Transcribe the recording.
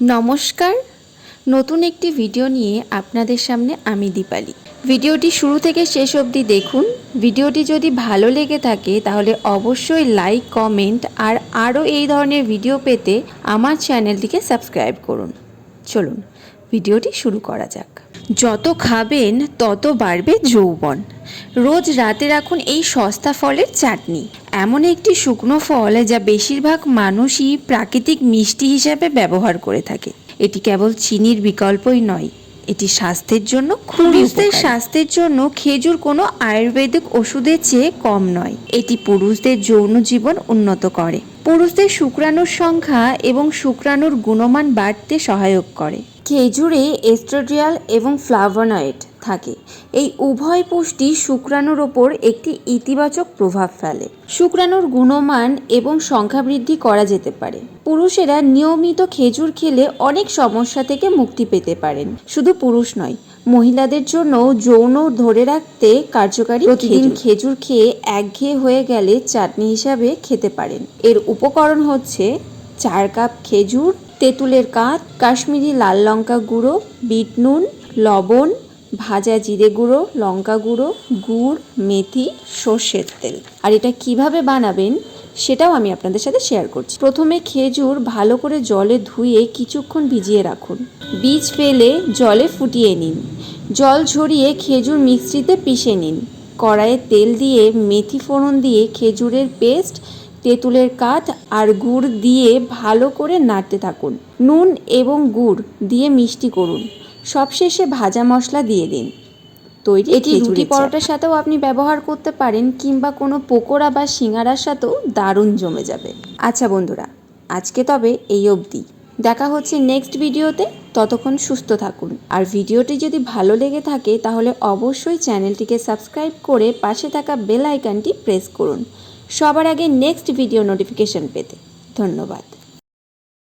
নমস্কার। নতুন একটি ভিডিও নিয়ে আপনাদের সামনে আমি দীপালি। ভিডিওটি শুরু থেকে শেষ অবধি দেখুন। ভিডিওটি যদি ভালো লেগে থাকে, তাহলে অবশ্যই লাইক, কমেন্ট আর আরও এই ধরনের ভিডিও পেতে আমার চ্যানেলটিকে সাবস্ক্রাইব করুন। চলুন, ভিডিওটি শুরু করা যাক। যত খাবেন, তত বাড়বে যৌবন। রোজ রাতে রাখুন এই সস্তা ফলের চাটনি। এমন একটি শুকনো ফল যা বেশিরভাগ মানুষই প্রাকৃতিক মিষ্টি হিসেবে ব্যবহার করে থাকে। এটি কেবল চিনির বিকল্পই নয় এটি স্বাস্থ্যের জন্য পুরুষদের স্বাস্থ্যের জন্য খেজুর কোনো আয়ুর্বেদিক ওষুধের চেয়ে কম নয় এটি পুরুষদের যৌন জীবন উন্নত করে। পুরুষদের শুক্রাণুর সংখ্যা এবং শুক্রাণুর গুণমান বাড়তে সহায়ক করে। খেজুরে এস্ট্রোডিয়াল এবং ফ্লাভোনয়েড থাকে। এই উভয় পুষ্টি শুক্রাণুর ওপর একটি ইতিবাচক প্রভাব ফেলে। শুক্রাণুর গুণমান এবং সংখ্যা বৃদ্ধি করা যেতে পারে। পুরুষেরা নিয়মিত খেজুর খেলে অনেক সমস্যা থেকে মুক্তি পেতে পারেন। শুধু পুরুষ নয় মহিলাদের জন্য যৌন ধরে রাখতে কার্যকারী প্রতিদিন খেজুর। খেয়ে একঘেয়ে হয়ে গেলে চাটনি হিসাবে খেতে পারেন। এর উপকরণ হচ্ছে চার কাপ খেজুর তেঁতুলের কাঠ কাশ্মীরি লাল লঙ্কা গুঁড়ো বিট নুন লবণ ভাজা জিরে গুঁড়ো, লঙ্কা গুঁড়ো, গুড়, মেথি, সর্ষের তেল। আর এটা কীভাবে বানাবেন সেটাও আমি আপনাদের সাথে শেয়ার করছি। প্রথমে খেজুর ভালো করে জলে ধুয়ে কিছুক্ষণ ভিজিয়ে রাখুন। বীজ ফেলে জলে ফুটিয়ে নিন। জল ঝরিয়ে খেজুর মিক্সিতে পিষে নিন। কড়াইয়ে তেল দিয়ে মেথি ফোড়ন দিয়ে খেজুরের পেস্ট তেঁতুলের কাঠ আর গুড় দিয়ে ভালো করে নাড়তে থাকুন। নুন এবং গুড় দিয়ে মিষ্টি করুন। সবশেষে ভাজা মশলা দিয়ে দিন। তৈরি এটি রুটি পরোটার সাথেও আপনি ব্যবহার করতে পারেন কিংবা কোনো পকোড়া বা সিঙ্গারার সাথেও দারুণ জমে যাবে। আচ্ছা বন্ধুরা আজকে তবে এই অবধি। দেখা হচ্ছে নেক্সট ভিডিওতে। ততক্ষণ সুস্থ থাকুন। আর ভিডিওটি যদি ভালো লেগে থাকে তাহলে অবশ্যই চ্যানেলটিকে সাবস্ক্রাইব করে পাশে থাকা বেল আইকনটি প্রেস করুন। সবার আগে নেক্সট ভিডিও নোটিফিকেশন পেতে। ধন্যবাদ।